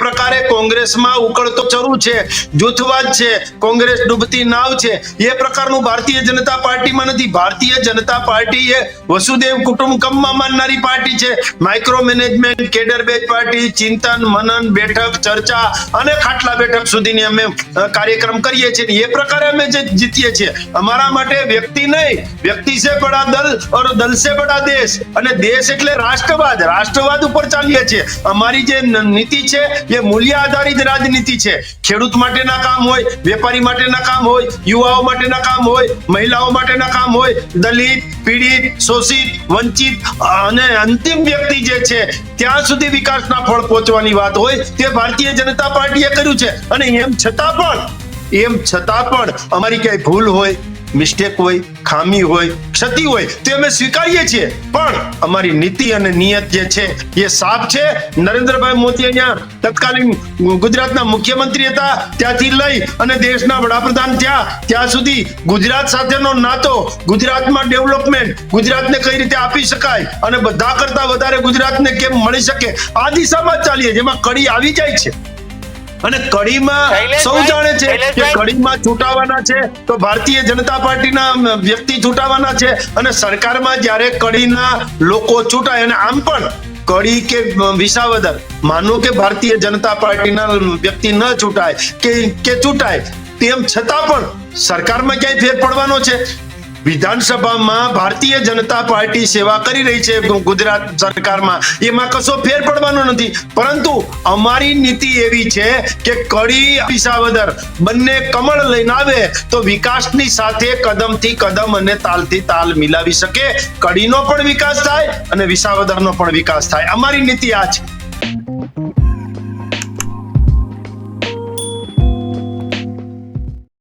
પ્રકારે કોંગ્રેસમાં ઉકળતો ચરુ છે જૂથવાદ છે, કોંગ્રેસ ડૂબતી નાવ છે. એ પ્રકારનું ભારતીય જનતા પાર્ટીમાં નથી. ભારતીય જનતા પાર્ટી એ વસુદેવ કુટુંબકમમાં માનનારી પાર્ટી છે. માઇક્રો મેનેજમેન્ટ કેડર પાર્ટી, ચિંતન, મનન, બેઠક, ચર્ચા અને ખાટલા બેઠક સુધીની અમે કાર્યક્રમ કરીએ છીએ એ પ્રકારે અમે જે જીતીએ છીએ. અમારા માટે વ્યક્તિ નહીં, વ્યક્તિ સે બડા દલ ઓર દલ સે બડા દેશ. અને દેશ એટલે રાષ્ટ્રવાદ. રાષ્ટ્રવાદ ઉપર ચાલીએ છીએ. અમારી જે નીતિ છે એ મૂલ્ય આધારિત રાજનીતિ છે. ખેડૂત માટેના કામ હોય, વેપારી માટેના કામ હોય, યુવાઓ માટેના કામ હોય, મહિલાઓ માટેના કામ હોય, દલિત, પીડિત, શોષિત, વંચિત, અને અંતિમ વ્યક્તિ જે છે, ત્યાં સુધી વિકાસના ફળ પહોંચવાની વાત હોય, તે ભારતીય જનતા પાર્ટીએ કર્યું છે. અને એમ છતાં પણ, એમ છતાં પણ અમારી ક્યાંય ભૂલ હોય મિસ્ટેક હોય, ખામી હોય, ક્ષતિ હોય, તે અમે સ્વીકારીએ છીએ. પણ અમારી નીતિ અને નિયત જે છે, એ સાફ છે. નરેન્દ્રભાઈ મોદી અહીંયા તત્કાલીન ગુજરાતના મુખ્યમંત્રી હતા. ત્યાંથી લઈ અને દેશના વડાપ્રધાન થયા. ત્યાં સુધી ગુજરાત સાથેનો નાતો, ગુજરાતમાં ડેવલપમેન્ટ, ગુજરાતને કઈ રીતે આપી શકાય અને બધા કરતા વધારે ગુજરાતને કેમ મળી શકે, આ દિશામાં ચાલીએ, જેમાં કડી આવી જાય છે. અને કડીમાં સૌ જાણે છે કે કડીમાં ચૂંટાવાના છે તો ભારતીય જનતા પાર્ટીના વ્યક્તિ ચૂંટાવાના છે અને સરકારમાં જ્યારે કડીના લોકો ચૂંટાય અને આમ પણ કડી કે વિસાવદર માનો કે ભારતીય જનતા પાર્ટીના વ્યક્તિ ન ચૂંટાય કે કે ચૂંટાય તેમ છતાં પણ સરકારમાં ક્યાંય ફેર પડવાનો છે. વિધાનસભામાં ભારતીય જનતા પાર્ટી સેવા કરી રહી છે ગુજરાત સરકારમાં. એમાં કશો ફેર પડવાનો નથી. પરંતુ અમારી નીતિ એવી છે કે કડી વિસાવદર બંને કમળ લઈને આવે તો વિકાસની સાથે કદમથી કદમ અને તાલથી તાલ મિલાવી શકે. કડીનો પણ વિકાસ થાય અને વિસાવદરનો પણ વિકાસ થાય. અમારી નીતિ આ છે.